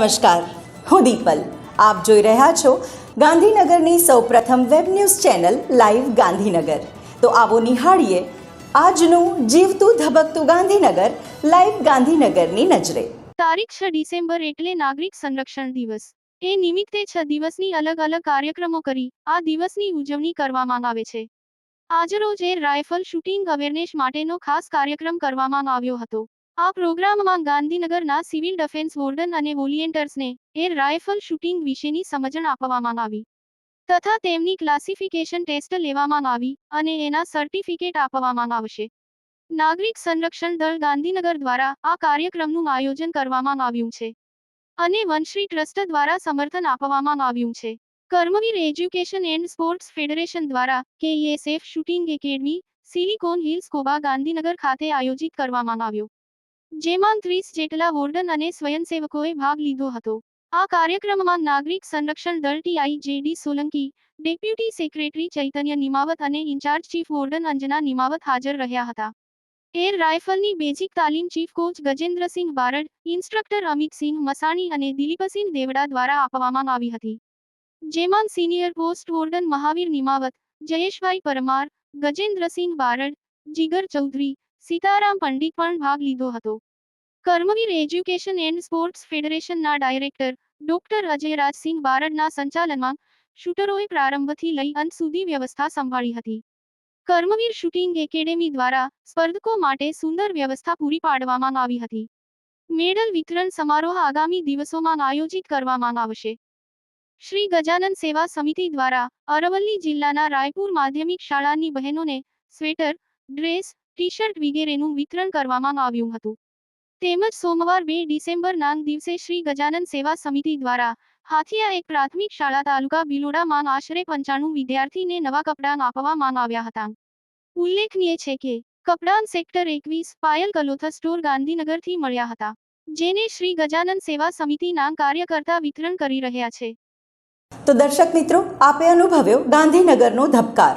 નમસ્કાર, હું દીપલ. આપ જોઈ રહ્યા છો ગાંધીનગરની સૌપ્રથમ web news channel live Gandhinagar. તો આવો નિહાળીએ આજનું જીવતું ધબકતું ગાંધીનગર, લાઈવ ગાંધીનગરની નજરે. તારીખ છ ડિસેમ્બર એટલે નાગરિક સંરક્ષણ દિવસ. એ નિમિત્તે છ દિવસની અલગ અલગ કાર્યક્રમો કરી, આ દિવસની ઉજવણી કરવામાં આવે છે. આજરોજ એ રાઇફલ શૂટિંગ અવેરનેસ માટેનો ખાસ કાર્યક્રમ કરવામાં આવ્યો હતો. આ પ્રોગ્રામમાં ગાંધીનગરના સિવિલ ડિફેન્સ વોર્ડન અને વોલિયન્ટર્સને એર રાઇફલ શૂટિંગ વિશેની સમજણ આપવામાં આવી તથા તેમની ક્લાસિફિકેશન ટેસ્ટ લેવામાં આવી અને એના સર્ટિફિકેટ આપવામાં આવશે. નાગરિક સંરક્ષણ દળ ગાંધીનગર દ્વારા આ કાર્યક્રમનું આયોજન કરવામાં આવ્યું છે અને વનશ્રી ટ્રસ્ટ દ્વારા સમર્થન આપવામાં આવ્યું છે. Karmveer education and sports federation દ્વારા KESF shooting academy, silicon hills Koba Gandhinagar ખાતે આયોજિત કરવામાં આવ્યો. જેમાં ત્રીસ જેટલા વોર્ડન અને સ્વયંસેવકોએ ભાગ લીધો હતો. આ કાર્યક્રમમાં નાગરિક સંરક્ષણ દળ TI JD Solanki, deputy secretary Chaitanya Nimavat અને incharge chief warden Anjana Nimavat હાજર રહ્યા હતા. એર રાઇફલની બેઝિક તાલીમ chief coach Gajendrasinh Barad, instructor Amitsinh Masani અને દિલીપસિંહ દેવડા દ્વારા આપવામાં આવી હતી. જેમાં senior post warden Mahavir Nimavat, Jayeshbhai Parmar, Gajendrasinh Barad, Jigar Chaudhary Sitaram Pandit પણ ભાગ લીધો હતો. કર્મવીર એજ્યુકેશન એન્ડ સ્પોર્ટ્સ ફેડરેશનના ડાયરેક્ટર, ડોક્ટર અજયરાજસિંહ બારડના સંચાલનમાં શૂટરોએ પ્રારંભથી લઈ અંત સુધી વ્યવસ્થા સંભાળી હતી. કર્મવીર શૂટિંગ એકેડેમી દ્વારા સ્પર્ધકો માટે સુંદર વ્યવસ્થા પૂરી પાડવામાં આવી હતી. મેડલ વિતરણ સમારોહ આગામી દિવસોમાં આયોજિત કરવામાં આવશે. શ્રી ગજાનન સેવા સમિતિ દ્વારા અરવલ્લી જિલ્લાના રાયપુર માધ્યમિક શાળાની બહેનોને સ્વેટર, ડ્રેસ ટી શર્ટ વગેરેનું વિતરણ કરવામાં આવ્યું હતું. તેમજ સોમવાર બે ડિસેમ્બરના દિવસે શ્રી ગજાનન સેવા સમિતિ દ્વારા હાથીયા એક પ્રાથમિક શાળા તાલુકા બિલોડામાં આશરે પંચાણું વિદ્યાર્થીને નવા કપડાં આપવામાં આવ્યા હતા. ઉલ્લેખનીય છે કે, કપડાં સેક્ટર એકવીસ પાયલ કલોથા સ્ટોર ગાંધીનગરથી મળ્યા હતા, જેને શ્રી ગજાનન સેવા સમિતિના કાર્યકર્તા વિતરણ કરી રહ્યા છે. તો દર્શક મિત્રો, આપે અનુભવ્યો ગાંધીનગરનો ધબકાર.